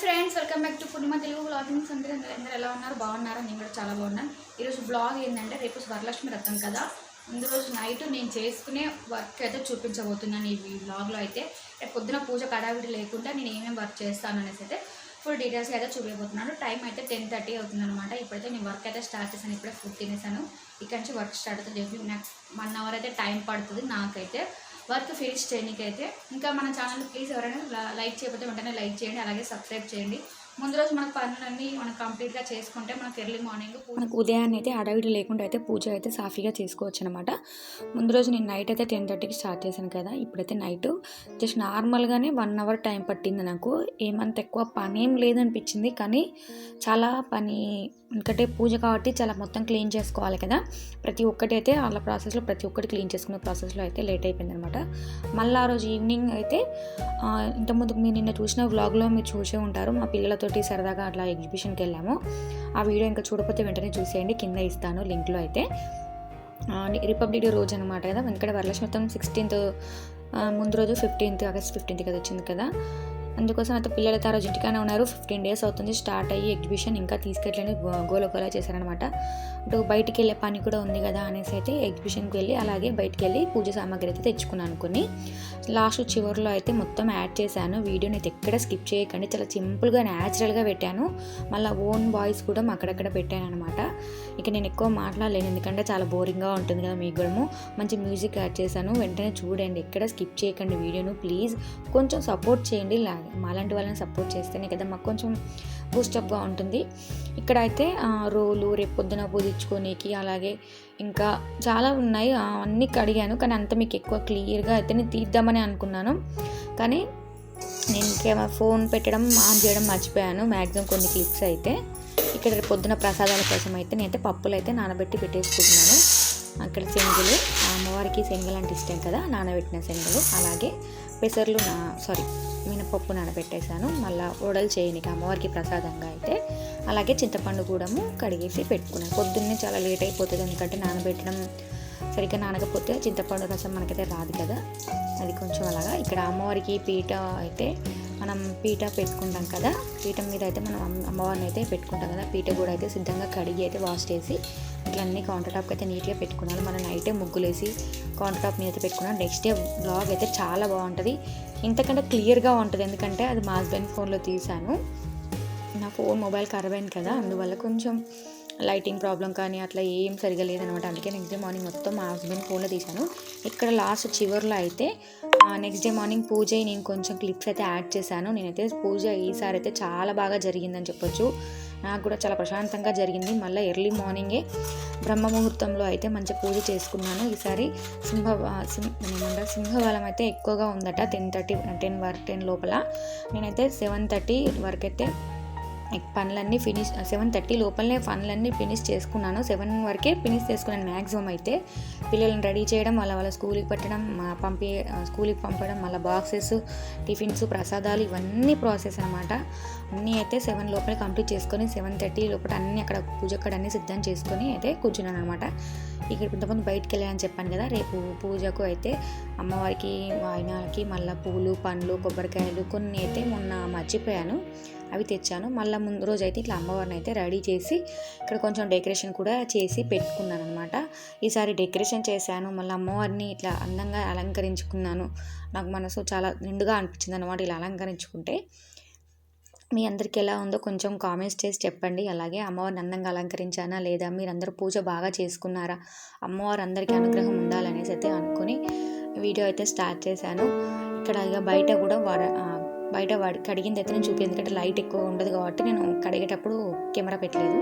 Friends welcome back to కుటుంబ Telugu bloggings అందరూ అందరూ ఎలా ఉన్నారు? బాగున్నారా? నేను కూడా చాలా బాగున్నాను ఈరోజు బ్లాగ్ ఏంటంటే రేపు వరలక్ష్మి రథం కదా. ముందు రోజు నైట్ నేను చేసుకునే వర్క్ అయితే చూపించబోతున్నాను ఈ బ్లాగ్లో అయితే. రేపు పొద్దున పూజ కడావిడి లేకుండా నేను ఏమేమి వర్క్ చేస్తాను అనేసి అయితే ఫుల్ డీటెయిల్స్ అయితే చూపించబోతున్నాను టైం అయితే టెన్ థర్టీ అవుతుందనమాట ఇప్పుడైతే నేను వర్క్ అయితే స్టార్ట్ చేశాను. ఇప్పుడే ఫుడ్ తినేసాను ఇక్కడ నుంచి వర్క్ స్టార్ట్ అవుతుంది. జస్ట్ నాకు వన్ అవర్ అయితే టైం పడుతుంది నాకైతే. వర్క్ ఫినిష్ చేయడానికి అయితే. ఇంకా మన ఛానల్ ప్లీజ్ ఎవరైనా లైక్ చేయకపోతే వెంటనే లైక్ చేయండి అలాగే సబ్స్క్రైబ్ చేయండి. ముందు రోజు మన పనులన్నీ మనం కంప్లీట్గా చేసుకుంటే మనకు ఎర్లీ మార్నింగ్ మనకు ఉదయాన్నే అయితే అడవిడి లేకుండా అయితే పూజ అయితే సాఫీగా చేసుకోవచ్చు అనమాట ముందు రోజు నేను నైట్ అయితే టెన్ థర్టీకి స్టార్ట్ చేశాను కదా ఇప్పుడైతే నైట్. జస్ట్ నార్మల్గానే వన్ అవర్ టైం పట్టింది నాకు. ఏమంత ఎక్కువ పని ఏం లేదనిపించింది కానీ చాలా పని ఎందుకంటే పూజ కాబట్టి చాలా మొత్తం క్లీన్ చేసుకోవాలి కదా. ప్రతి ఒక్కటి అయితే వాళ్ళ ప్రాసెస్లో ప్రతి ఒక్కటి క్లీన్ చేసుకునే ప్రాసెస్లో అయితే లేట్ అయిపోయింది అనమాట మళ్ళీ ఆ రోజు ఈవినింగ్ అయితే ఇంతకుముందు మీరు నిన్న చూసిన వ్లాగ్లో మీరు చూసే ఉంటారు. మా పిల్లలతోటి సరదాగా అట్లా ఎగ్జిబిషన్కి వెళ్ళాము. ఆ వీడియో ఇంకా చూడకపోతే వెంటనే చూసేయండి. కింద ఇస్తాను లింక్లో అయితే. రిపబ్లిక్ డే రోజు అనమాట కదా. ఎందుకంటే వరలక్ష్మి మొత్తం సిక్స్టీన్త్ ముందు రోజు ఫిఫ్టీన్త్ ఆగస్ట్ ఫిఫ్టీన్త్ కదా వచ్చింది కదా. అందుకోసం అయితే పిల్లలు అయితే ఆ రోజు ఇంటికానే ఉన్నారు. ఫిఫ్టీన్ డేస్ అవుతుంది. స్టార్ట్ అయ్యి ఎగ్జిబిషన్ ఇంకా తీసుకెళ్ళని గోలకోలా చేశారనమాట అటు బయటికి వెళ్ళే పని కూడా ఉంది కదా అనేసి అయితే ఎగ్జిబిషన్కి వెళ్ళి అలాగే బయటికి వెళ్ళి పూజ సామాగ్రి అయితే తెచ్చుకున్నాను కొన్ని లాస్ట్ చివరిలో అయితే మొత్తం యాడ్ చేశాను. వీడియోని అయితే ఎక్కడ స్కిప్ చేయకండి. చాలా సింపుల్గా న్యాచురల్గా పెట్టాను. మళ్ళీ ఓన్ వాయిస్ కూడా అక్కడక్కడ పెట్టాను అనమాట ఇక నేను ఎక్కువ మాట్లాడలేను. ఎందుకంటే చాలా బోరింగ్గా ఉంటుంది కదా మీకు కూడా మంచి మ్యూజిక్ యాడ్ చేశాను. వెంటనే చూడండి. ఎక్కడ స్కిప్ చేయకండి వీడియోను. ప్లీజ్ కొంచెం సపోర్ట్ చేయండి. మాలాంటి వాళ్ళని సపోర్ట్ చేస్తేనే కదా మాకు కొంచెం బూస్టప్గా ఉంటుంది. ఇక్కడ అయితే రోలు రేపు పొద్దున పూజించుకోనికి అలాగే ఇంకా చాలా ఉన్నాయి. అన్నీ కడిగాను కానీ అంత మీకు ఎక్కువ క్లియర్గా అయితే నేను తీద్దామని అనుకున్నాను. కానీ నేను ఇంకేమో ఫోన్ పెట్టడం ఆన్ చేయడం మర్చిపోయాను. మ్యాక్సిమం కొన్ని క్లిప్స్ అయితే. ఇక్కడ రేపు పొద్దున ప్రసాదాల కోసం అయితే నేనైతే పప్పులు అయితే నానబెట్టి పెట్టేసుకుంటున్నాను. అక్కడ శనగలు అమ్మవారికి శనగలు అంటే ఇష్టం కదా నానబెట్టిన శనగలు అలాగే పెసర్లు నా సారీ మినపప్పు నానబెట్టేశాను. మళ్ళీ వడలు చేయనికి అమ్మవారికి ప్రసాదంగా అయితే. అలాగే చింతపండు కూడా కడిగేసి పెట్టుకున్నాను. పొద్దున్నే చాలా లేట్ అయిపోతుంది ఎందుకంటే నానబెట్టడం సరిగ్గా నానకపోతే చింతపండు రసం మనకైతే రాదు కదా. అది కొంచెం అలాగా. ఇక్కడ అమ్మవారికి పీట అయితే మనం పీట పెట్టుకుంటాం కదా. పీఠం మీద అయితే మనం అమ్మ- అమ్మవారిని అయితే పెట్టుకుంటాం కదా. పీట కూడా అయితే సిద్ధంగా కడిగి అయితే వాష్ చేసి ఇట్లా అన్ని కౌంటర్ టాప్కి అయితే నీట్గా పెట్టుకున్నాను. మనం నైటే ముగ్గులేసి కౌంటర్ టాప్ మీద అయితే పెట్టుకున్నాను. నెక్స్ట్ డే బ్లాగ్ అయితే చాలా బాగుంటుంది. ఇంతకంటే క్లియర్గా ఉంటుంది. ఎందుకంటే అది మా హస్బెండ్ ఫోన్లో తీశాను. నా ఫోన్ మొబైల్ ఖరాబ్ అయింది కదా. అందువల్ల కొంచెం లైటింగ్ ప్రాబ్లం కానీ అట్లా ఏం సరిగా లేదనమాట. అందుకే నెక్స్ట్ డే మార్నింగ్ మొత్తం మా హస్బెండ్ ఫోన్లో తీశాను. ఇక్కడ లాస్ట్ చివర్లో అయితే నెక్స్ట్ డే మార్నింగ్ పూజ నేను కొంచెం క్లిప్స్ అయితే యాడ్ చేశాను. నేనైతే పూజ ఈసారి అయితే చాలా బాగా జరిగిందని చెప్పొచ్చు. నాకు కూడా చాలా ప్రశాంతంగా జరిగింది. మళ్ళీ ఎర్లీ మార్నింగే బ్రహ్మ ముహూర్తంలో అయితే మంచి పూజ చేసుకున్నాను. ఈసారి సింహ సింహ ఏమంటారు? సింహబలం అయితే ఎక్కువగా ఉందట. టెన్ థర్టీ టెన్ వరకు టెన్ లోపల. నేనైతే సెవెన్ థర్టీ వరకు అయితే పనులన్నీ ఫినిష్ సెవెన్ థర్టీ లోపలనే పనులన్నీ ఫినిష్ చేసుకున్నాను. సెవెన్ వరకే ఫినిష్ చేసుకున్నాను మ్యాక్సిమం అయితే. పిల్లల్ని రెడీ చేయడం వాళ్ళ వాళ్ళ స్కూల్కి పెట్టడం మా పంపి స్కూల్కి పంపడం మళ్ళీ బాక్సెస్ టిఫిన్స్ ప్రసాదాలు ఇవన్నీ ప్రాసెస్ అనమాట అన్నీ అయితే సెవెన్ లోపల కంప్లీట్ చేసుకొని సెవెన్ థర్టీ లోపల అన్నీ అక్కడ పూజ అక్కడ అన్నీ సిద్ధం చేసుకొని అయితే కూర్చున్నాను అనమాట ఇక్కడ కొంతమంది బయటికి వెళ్ళాలని చెప్పాను కదా రేపు పూజకు అయితే అమ్మవారికి వాయినాలకి మళ్ళీ పూలు పండ్లు కొబ్బరికాయలు కొన్ని అయితే మొన్న మర్చిపోయాను. అవి తెచ్చాను. మళ్ళీ ముందు రోజు అయితే ఇట్లా అమ్మవారిని అయితే రెడీ చేసి ఇక్కడ కొంచెం డెకరేషన్ కూడా చేసి పెట్టుకున్నాను అనమాట ఈసారి డెకరేషన్ చేశాను. మళ్ళీ అమ్మవారిని ఇట్లా అందంగా అలంకరించుకున్నాను. నాకు మనసు చాలా నిండుగా అనిపించింది అనమాట ఇలా అలంకరించుకుంటే. మీ అందరికి ఎలా ఉందో కొంచెం కామెంట్స్ చేసి చెప్పండి. అలాగే అమ్మవారిని అందంగా అలంకరించానా లేదా? మీరందరూ పూజ బాగా చేసుకున్నారా? అమ్మవారు అందరికీ అనుగ్రహం ఉండాలనేసి అయితే అనుకుని వీడియో అయితే స్టార్ట్ చేశాను. ఇక్కడ ఇక బయట కూడా వర బయట వాడి కడిగింది అయితే నేను చూపి ఎందుకంటే లైట్ ఎక్కువ ఉండదు కాబట్టి నేను కడిగేటప్పుడు కెమెరా పెట్టలేదు.